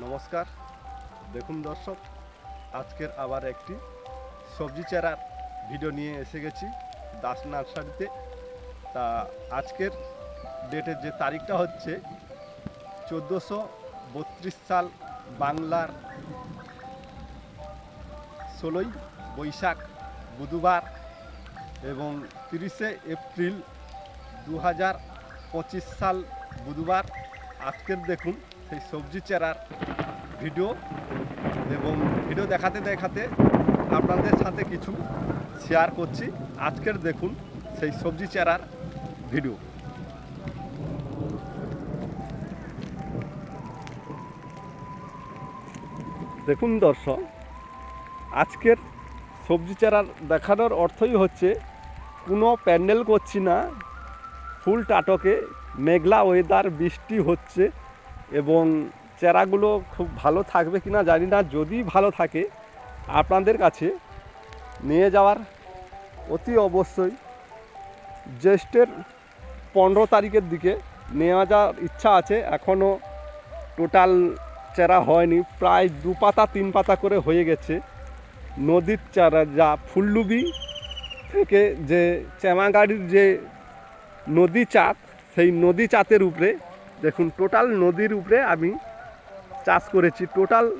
নমস্কার। দেখুন দর্শক, আজকের আবার একটি সবজি চারার ভিডিও নিয়ে এসে গেছি দাস নার্সারিতে। তা আজকের ডেটের যে তারিখটা হচ্ছে চোদ্দোশো বত্রিশ সাল বাংলার ষোলোই বৈশাখ বুধবার এবং তিরিশে এপ্রিল দু হাজার পঁচিশ সাল বুধবার। আজকের দেখুন সেই সবজি চারার ভিডিও এবং ভিডিও দেখাতে দেখাতে আপনাদের সাথে কিছু শেয়ার করছি। আজকের দেখুন সেই সবজি চারার ভিডিও। দেখুন দর্শক, আজকের সবজি চারার দেখানোর অর্থই হচ্ছে, কোনো প্যান্ডেল করছি না, ফুল টাটকে, মেঘলা ওয়েদার বৃষ্টি হচ্ছে। এবং চারাগুলো খুব ভালো থাকবে কি না জানি না, যদি ভালো থাকে, আপনাদের কাছে নিয়ে যাওয়ার অতি অবশ্যই জ্যৈষ্ঠের পনেরো তারিখের দিকে নেওয়া যাওয়ার ইচ্ছা আছে এখনও টোটাল চারা হয়নি, প্রায় দু পাতা তিন পাতা করে হয়ে গেছে। নদীর চারা যা ফুল্লুবি থেকে যে চেমাগাড়ির যে নদী চাঁদ, সেই নদী চাঁতের উপরে দেখুন টোটাল নদীর উপরে আমি চাষ করেছি। টোটাল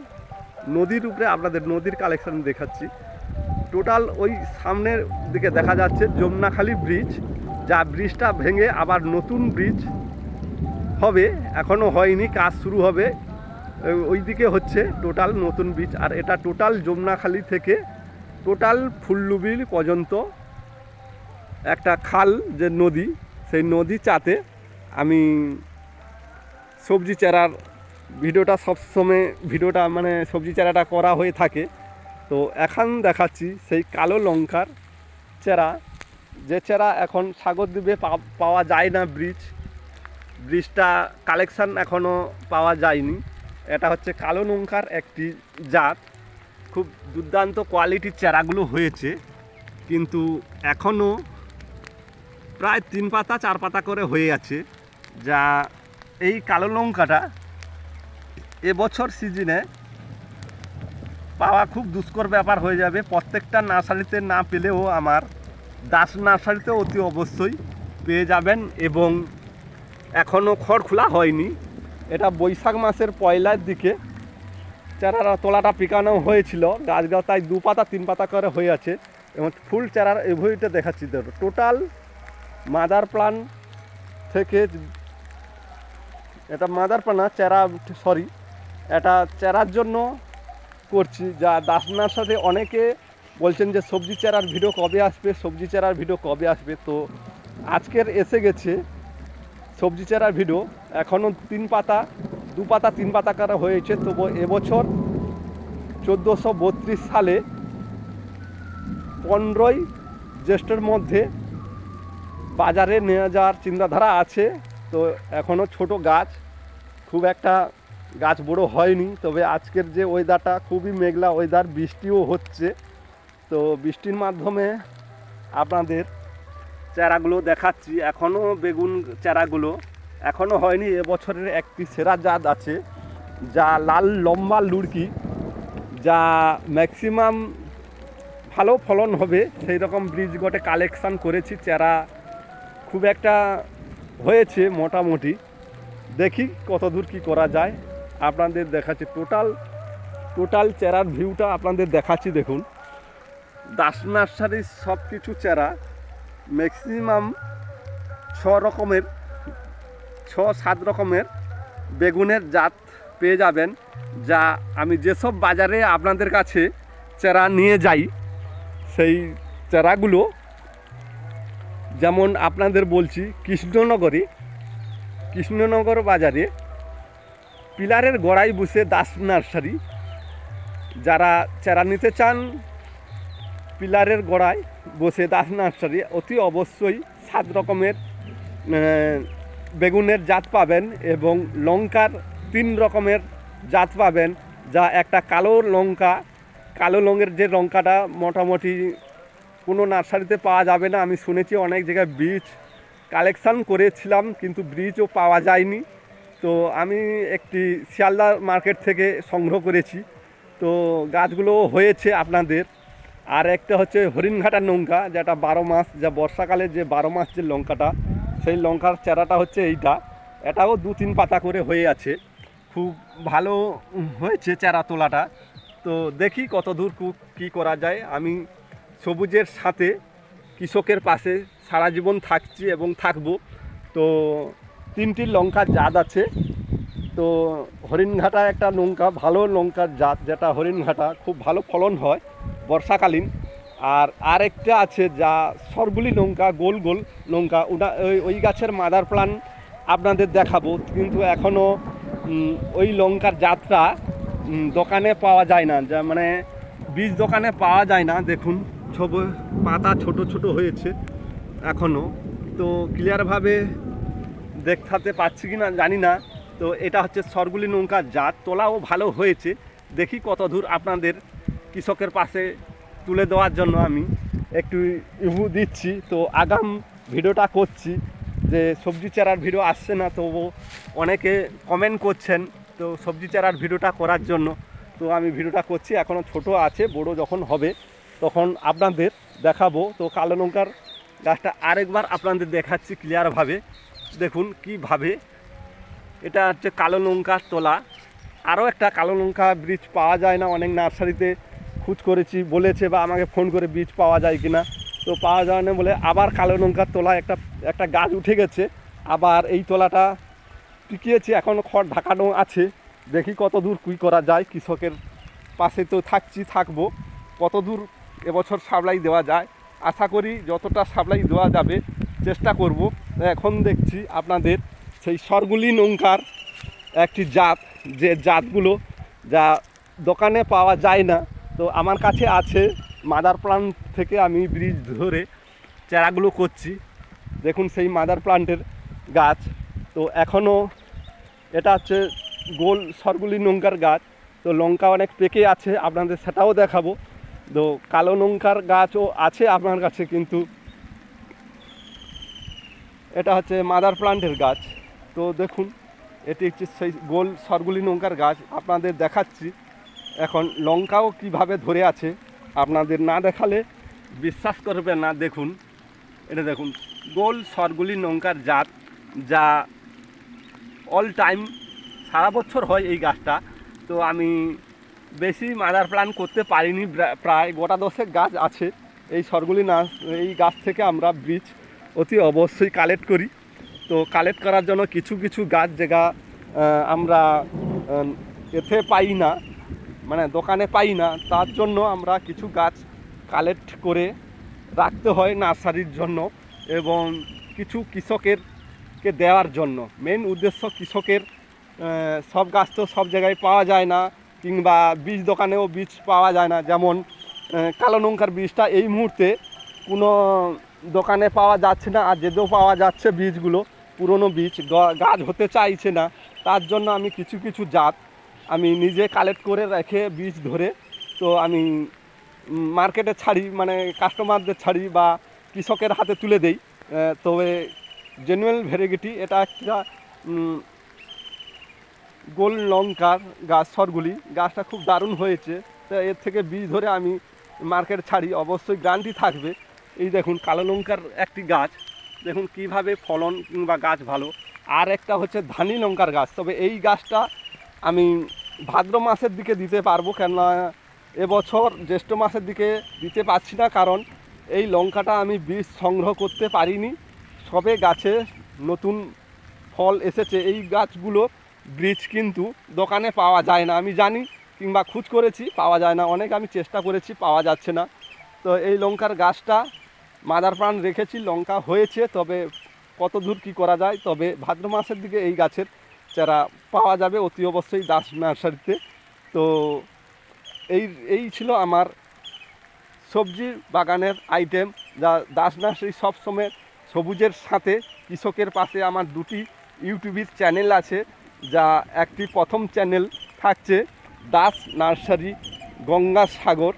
নদীর উপরে আপনাদের নদীর কালেকশন দেখাচ্ছি। টোটাল ওই সামনের দিকে দেখা যাচ্ছে যমুনাখালী ব্রিজ যা ব্রিজটা ভেঙে আবার নতুন ব্রিজ হবে এখনও হয়নি, কাজ শুরু হবে। ওই- দিকে হচ্ছে টোটাল নতুন ব্রিজ আর এটা টোটাল যমুনাখালী থেকে টোটাল ফুল্লুবিল পর্যন্ত একটা খাল যে নদী, সেই নদী চাতে আমি সবজি চারার ভিডিওটা সবসময় ভিডিওটা মানে সবজি চারাটা করা হয়ে থাকে। তো এখন দেখাচ্ছি সেই কালো লঙ্কার চেরা। যে চেরা এখন সাগরদ্বীপে পাওয়া যায় না ব্রিজ। ব্রিজটা কালেকশান এখনও পাওয়া যায়নি। এটা হচ্ছে কালো লঙ্কার একটি জাত। খুব দুর্দান্ত কোয়ালিটির চারাগুলো হয়েছে। কিন্তু এখনও প্রায় তিন পাতা, চার পাতা করে হয়ে আছে। যা এই কালো লঙ্কাটা এবছর সিজনে পাওয়া খুব দুষ্কর ব্যাপার হয়ে যাবে। প্রত্যেকটা নার্সারিতে না পেলেও আমার দাস নার্সারিতে অতি অবশ্যই পেয়ে যাবেন এবং এখনও খড় খোলা হয়নি। এটা বৈশাখ মাসের পয়লার দিকে চারার তোলাটা পিকানো হয়েছিল। গাছ গাছ তাই দু পাতা, তিন পাতা করে হয়ে আছে এবং ফুল চারার এভরিটা দেখাচ্ছি। টোটাল মাদার প্লান থেকে এটা মাদার প্লানা চারা, সরি, এটা চেরার জন্য করছি, যা দাস সাথে অনেকে বলছেন যে সবজি চারার ভিডিও কবে আসবে, সবজি চারার ভিডিও কবে আসবে, তো আজকের এসে গেছে সবজি চারার ভিডিও। এখনও তিন পাতা, দু পাতা, তিন পাতা করা হয়েছে তবু এবছর চোদ্দোশো বত্রিশ সালে পনেরোই জ্যৈষ্ঠের মধ্যে বাজারে নিয়ে যাওয়ার চিন্তাধারা আছে। তো এখনও ছোট গাছ, খুব একটা গাছ বড় হয়নি, তবে আজকের যে ওয়েদারটা খুবই মেঘলা ওয়েদার বৃষ্টিও হচ্ছে। তো বৃষ্টির মাধ্যমে আপনাদের চারাগুলো দেখাচ্ছি। এখনও বেগুন চারাগুলো এখনও হয়নি, এবছরের একটি সেরা জাত আছে, যা লাল লম্বা লুড়কি যা ম্যাক্সিমাম ভালো ফলন হবে। সেই রকম বীজ গটে কালেকশান করেছি। চারা খুব একটা হয়েছে মোটামুটি। দেখি কত দূর কী করা যায়। আপনাদের দেখাচ্ছি টোটাল টোটাল চেরার ভিউটা আপনাদের দেখাচ্ছি দেখুন। দাস নার্সারির সব কিছু চেরা। ম্যাক্সিমাম ছ রকমের, ছ সাত রকমের বেগুনের জাত পেয়ে যাবেন, যা আমি যেসব বাজারে আপনাদের কাছে চেরা নিয়ে যাই, সেই চারাগুলো যেমন আপনাদের বলছি, কৃষ্ণনগরে, কৃষ্ণনগর বাজারে পিলারের গোড়ায় বসে দাস নার্সারি। যারা চারা নিতে চান, পিলারের গোড়ায় বসে দাস নার্সারি। অতি অবশ্যই সাত রকমের বেগুনের জাত পাবেন এবং লঙ্কার তিন রকমের জাত পাবেন, যা একটা কালো লঙ্কা, কালো রঙের যে লঙ্কাটা মোটামুটি কোনো নার্সারিতে পাওয়া যাবে না। আমি শুনেছি অনেক জায়গায় বীজ কালেকশান করেছিলাম, কিন্তু বীজও পাওয়া যায়নি। তো আমি একটি শিয়ালদা মার্কেট থেকে সংগ্রহ করেছি। তো গাছগুলো হয়েছে আপনাদের। আর একটা হচ্ছে হরিণঘাটার লঙ্কা যেটা বারো মাস, যা বর্ষাকালে যে বারো মাস যে লঙ্কাটা, সেই লঙ্কার চারাটা হচ্ছে এইটা। এটাও দু তিন পাতা করে হয়ে আছে। খুব ভালো হয়েছে চারা তোলাটা। তো দেখি কত দূর কী করা যায়। আমি সবুজের সাথে কৃষকের পাশে সারা জীবন থাকছি এবং থাকব। তো তিনটি লঙ্কার জাত আছে। তো হরিণঘাটা একটা লঙ্কা ভালো লঙ্কার জাত, যেটা হরিণঘাটা, খুব ভালো ফলন হয় বর্ষাকালীন। আর আরেকটা আছে যা সরগুলি লঙ্কা গোল গোল লঙ্কা ওটা ওই ওই গাছের মাদার প্লান আপনাদের দেখাবো। কিন্তু এখনও ওই লঙ্কার জাতটা দোকানে পাওয়া যায় না। যা মানে বীজ দোকানে পাওয়া যায় না, দেখুন। ছবি পাতা ছোট ছোট হয়েছে এখনও তো ক্লিয়ারভাবে দেখাতে পাচ্ছি কি না জানি না। তো এটা হচ্ছে সরগুলি নৌকার জাত তোলাও ভালো হয়েছে। দেখি কত দূর আপনাদের কৃষকের পাশে তুলে দেওয়ার জন্য আমি একটু ইভু দিচ্ছি। তো আগাম ভিডিওটা করছি যে সবজি চারার ভিডিও আসছে না, তবু অনেকে কমেন্ট করছেন তো সবজি চারার ভিডিওটা করার জন্য। তো আমি ভিডিওটা করছি এখনও ছোট আছে, বড় যখন হবে তখন আপনাদের দেখাবো। তো কালো লঙ্কার গাছটা আরেকবার আপনাদের দেখাচ্ছি ক্লিয়ারভাবে দেখুন কীভাবে। এটা হচ্ছে কালো লঙ্কার তোলা। আরও একটা কালো লঙ্কা বীজ পাওয়া যায় না, অনেক নার্সারিতে খোঁজ করেছি, বলেছে বা আমাকে ফোন করে বীজ পাওয়া যায় কি না তো পাওয়া যায় না বলে আবার কালো লঙ্কার তোলা একটা একটা গাছ উঠে গেছে। আবার এই তোলাটা টিকিয়েছে, এখন খড় ঢাকানো আছে। দেখি কত দূর কুই করা যায়, কৃষকের পাশে তো থাকছি, থাকব। কত দূর এবছর সাপ্লাই দেওয়া যায়। আশা করি যতটা সাপ্লাই দেওয়া যাবে, চেষ্টা করব। এখন দেখছি আপনাদের সেই সরগুলি নৌকার একটি জাত, যে জাতগুলো যা দোকানে পাওয়া যায় না। তো আমার কাছে আছে মাদার প্লান্ট থেকে আমি ব্রিজ ধরে চারাগুলো করছি। দেখুন সেই মাদার প্লান্টের গাছ। তো এখনও এটা হচ্ছে গোল সরগুলি লঙ্কার গাছ। তো লঙ্কা অনেক পেকে আছে, আপনাদের সেটাও দেখাবো। তো কালো লঙ্কার গাছও আছে আপনার কাছে, কিন্তু এটা হচ্ছে মাদার প্লান্টের গাছ। তো দেখুন, এটি হচ্ছে সেই গোল সরগুলি লঙ্কার গাছ। আপনাদের দেখাচ্ছি এখন লঙ্কাও কীভাবে ধরে আছে। আপনাদের না দেখালে বিশ্বাস করবে না। দেখুন, এটা দেখুন, গোল সরগুলি লঙ্কার জাত যা অল টাইম সারা বছর হয় এই গাছটা। তো আমি বেশি মাদার প্ল্যান করতে পারিনি। প্রায় গোটা দশেক গাছ আছে। এই সরগুলি না, এই গাছ থেকে আমরা বীজ অতি অবশ্যই কালেক্ট করি। তো কালেক্ট করার জন্য কিছু কিছু গাছ যেগা আমরা এতে পাই না মানে দোকানে পাই না, তার জন্য আমরা কিছু গাছ কালেক্ট করে রাখতে হয় নার্সারির জন্য এবং কিছু কৃষকের কে দেওয়ার জন্য। মেন উদ্দেশ্য কৃষকের সব গাছ তো সব জায়গায় পাওয়া যায় না। কিংবা বীজ দোকানেও বীজ পাওয়া যায় না। যেমন কালো লঙ্কার বীজটা এই মুহূর্তে কোনো দোকানে পাওয়া যাচ্ছে না আর যেতেও পাওয়া যাচ্ছে বীজগুলো, পুরনো বীজ গাছ হতে চাইছে না। তার জন্য আমি কিছু কিছু জাত আমি নিজে কালেক্ট করে রেখে বীজ ধরে, তো আমি মার্কেটে ছাড়ি মানে কাস্টমারদের ছাড়ি বা কৃষকের হাতে তুলে দেই। তবে জেনুয়েল ভ্যারাইটি এটা একটা গোল লঙ্কার গাছ, সরগুলি। গাছটা খুব দারুণ হয়েছে। তো এর থেকে বীজ ধরে আমি মার্কেট ছাড়ি। অবশ্যই গ্যারান্টি থাকবে। এই দেখুন, কালো লঙ্কার একটি গাছ। দেখুন, কীভাবে ফলন কিংবা গাছ ভালো। আর একটা হচ্ছে ধানি লঙ্কার গাছ। তবে এই গাছটা আমি ভাদ্র মাসের দিকে দিতে পারব, কেননা এবছর জ্যৈষ্ঠ মাসের দিকে দিতে পারছি না। কারণ এই লঙ্কাটা আমি বীজ সংগ্রহ করতে পারিনি। সবে গাছে নতুন ফল এসেছে। এই গাছগুলো বীজ কিন্তু দোকানে পাওয়া যায় না। আমি জানি কিংবা খোঁজ করেছি, পাওয়া যায় না। অনেক আমি চেষ্টা করেছি, পাওয়া যাচ্ছে না। তো এই লঙ্কার গাছটা মাদার প্রাণ রেখেছি, লঙ্কা হয়েছে, তবে কত দূর কী করা যায়? তবে ভাদ্র মাসের দিকে এই গাছের চারা পাওয়া যাবে অতি অবশ্যই দাস নার্সারিতে। তো এই এই ছিল আমার সবজি বাগানের আইটেম যা দাস নার্সারি সবসময় সবুজের সাথে কৃষকের পাশে আমার দুটি ইউটিউবের চ্যানেল আছে। যা একটি প্রথম চ্যানেল থাকছে দাস নার্সারি গঙ্গাসাগর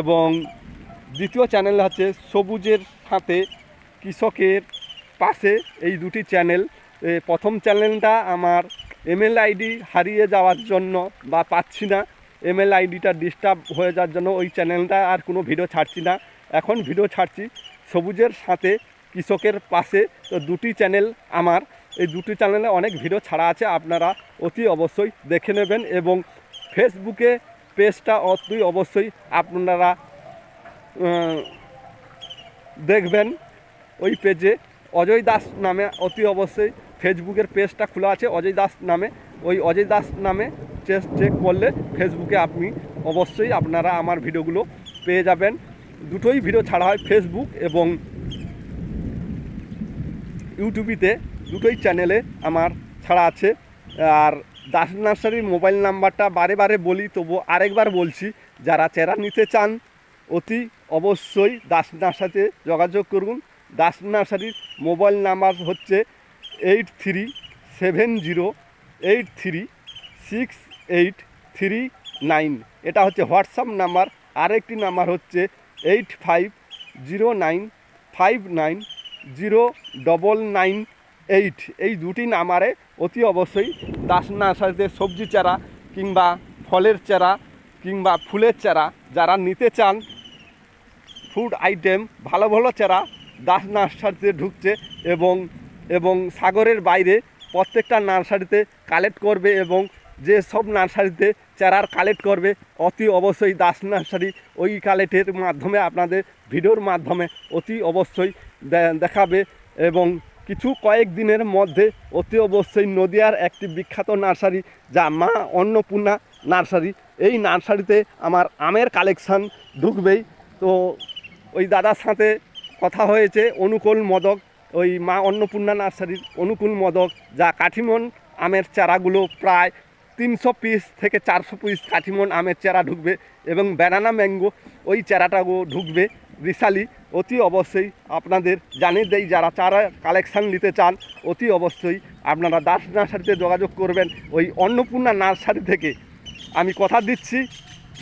এবং দ্বিতীয় চ্যানেল হচ্ছে সবুজের সাথে কৃষকের পাশে এই দুটি চ্যানেল। প্রথম চ্যানেলটা আমার এমএল আইডি হারিয়ে যাওয়ার জন্য বা পাচ্ছি না। এমএল আইডিটা ডিস্টার্ব হয়ে যাওয়ার জন্য ওই চ্যানেলটা আর কোনো ভিডিও ছাড়ছি না। এখন ভিডিও ছাড়ছি সবুজের সাথে কৃষকের পাশে। তো দুটি চ্যানেল আমার। এই দুটি চ্যানেলে অনেক ভিডিও ছাড়া আছে, আপনারা অতি অবশ্যই দেখে নেবেন এবং ফেসবুকে পেজটা অতি অবশ্যই আপনারা দেখবেন। ওই পেজে অজয় দাস নামে অতি অবশ্যই ফেসবুকের পেজটা খোলা আছে, অজয় দাস নামে। ওই অজয় দাস নামে চেক চেক করলে ফেসবুকে আপনি অবশ্যই আপনারা আমার ভিডিওগুলো পেয়ে যাবেন। দুটোই ভিডিও ছাড়া হয় ফেসবুক এবং ইউটিউবিতে দুটোই চ্যানেলে আমার ছাড়া আছে। আর দাস নার্সারির মোবাইল নাম্বারটা বারে বারে বলি তবু আরেকবার বলছি, যারা চেরা নিতে চান, অতি অবশ্যই দাস নার্সারিতে যোগাযোগ করুন। দাস নার্সারির মোবাইল নাম্বার হচ্ছে eight three seven zero eight three six eight three nine এটা হচ্ছে হোয়াটসঅ্যাপ নাম্বার, আরেকটি নাম্বার হচ্ছে eight five zero nine five nine zero double nine eight এই দুটি নাম্বারে অতি অবশ্যই দাস নার্সারিতে সবজি চারা কিংবা ফলের চারা কিংবা ফুলের চারা যারা নিতে চান ফুড আইটেম, ভালো ভালো চারা দাস নার্সারিতে ঢুকছে এবং এবং সাগরের বাইরে প্রত্যেকটা নার্সারিতে কালেক্ট করবে এবং যে সব নার্সারিতে চারার কালেক্ট করবে, অতি অবশ্যই দাস নার্সারি ওই কালেক্টের মাধ্যমে, আপনাদের ভিডিওর মাধ্যমে অতি অবশ্যই দেখাবে এবং কিছু কয়েক দিনের মধ্যে অতি অবশ্যই নদিয়ার একটি বিখ্যাত নার্সারি, যা মা অন্নপূর্ণা নার্সারি। এই নার্সারিতে আমার আমের কালেকশান ঢুকবেই। তো ওই দাদার সাথে কথা হয়েছে, অনুকূল মদক। ওই মা অন্নপূর্ণা নার্সারির অনুকূল মদক, যা কাঠিমন আমের চারাগুলো প্রায় তিনশো পিস থেকে চারশো পিস কাঠিমন আমের চারা ঢুকবে এবং ব্যানানা ম্যাঙ্গো ওই চারাটাও ঢুকবে, রিসালি। অতি অবশ্যই আপনাদের জানিয়ে দেই, যারা চারা কালেকশান নিতে চান, অতি অবশ্যই আপনারা দাস নার্সারিতে যোগাযোগ করবেন। ওই অন্নপূর্ণা নার্সারি থেকে। আমি কথা দিচ্ছি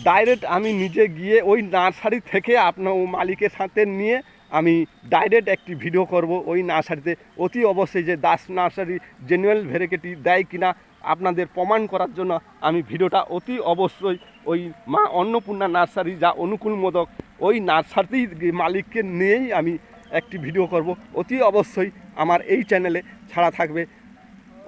ডাইরেক্ট আমি নিজে গিয়ে ওই নার্সারি থেকে আপনার ও মালিকের সাথে নিয়ে আমি ডাইরেক্ট একটি ভিডিও করব ওই নার্সারিতে। অতি অবশ্যই যে দাস নার্সারি জেনুয়েল ভেরিকেটি দেয় কিনা আপনাদের প্রমাণ করার জন্য আমি ভিডিওটা অতি অবশ্যই ওই মা অন্নপূর্ণা নার্সারি যা অনুকূল মোদক, ওই নার্সারি মালিককে নিয়েই আমি একটি ভিডিও করব। অতি অবশ্যই আমার এই চ্যানেলে ছাড়া থাকবে।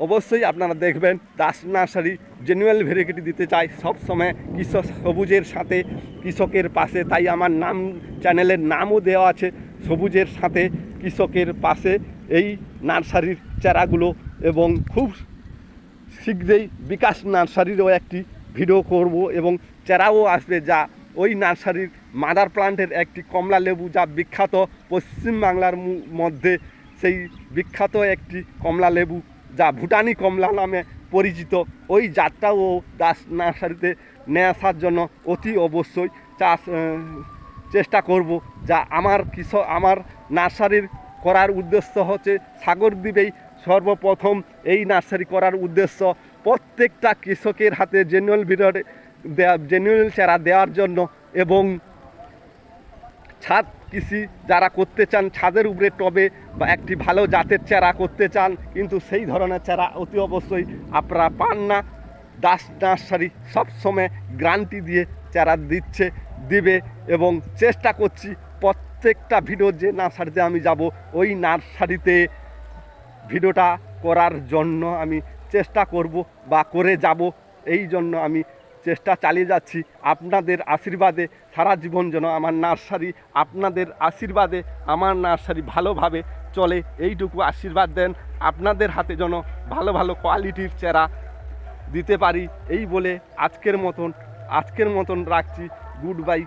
অবশ্যই আপনারা দেখবেন, দাস নার্সারি জেনুয়েল ভেরিকেটি দিতে চাই। সব সময় কৃষক সবুজের সাথে, কৃষকের পাশে। তাই আমার নাম, চ্যানেলের নামও দেওয়া আছে সবুজের সাথে, কৃষকের পাশে এই নার্সারির চারাগুলো এবং খুব শীঘ্রই বিকাশ নার্সারিরও একটি ভিডিও করব এবং চারাও আসবে যা ওই নার্সারির মাদার প্লান্টের একটি কমলা লেবু যা বিখ্যাত পশ্চিমবাংলার মধ্যে। সেই বিখ্যাত একটি কমলা লেবু যা ভুটানি কমলা নামে পরিচিত। ওই জাতটাও দাস নার্সারিতে নিয়ে আসার জন্য অতি অবশ্যই চাষ চেষ্টা করব যা আমার কৃষক, আমার নার্সারির করার উদ্দেশ্য হচ্ছে সাগরদ্বীপেই সর্বপ্রথম এই নার্সারি করার উদ্দেশ্য। প্রত্যেকটা কৃষকের হাতে জেনুয়েল ভিডিওতে দেওয়া জেনুয়েল চারা দেওয়ার জন্য এবং ছাদ কৃষি যারা করতে চান, ছাদের উপরে টবে বা একটি ভালো জাতের চারা করতে চান, কিন্তু সেই ধরনের চারা অতি অবশ্যই আপনারা পান না। দাস নার্সারি সবসময় গ্রান্টি দিয়ে চারা দিচ্ছে, দিবে এবং চেষ্টা করছি প্রত্যেকটা ভিডিও যে নার্সারিতে আমি যাব, ওই নার্সারিতে ভিডিওটা করার জন্য আমি চেষ্টা করব বা করে যাব। এই জন্য আমি চেষ্টা চালিয়ে যাচ্ছি। আপনাদের আশীর্বাদে সারা জীবন যেন আমার নার্সারি আপনাদের আশীর্বাদে আমার নার্সারি ভালোভাবে চলে। এইটুকু আশীর্বাদ দেন। আপনাদের হাতে যেন ভালো ভালো কোয়ালিটির চেরা দিতে পারি। এই বলে আজকের মতন আজকের মতন রাখছি। Good bye.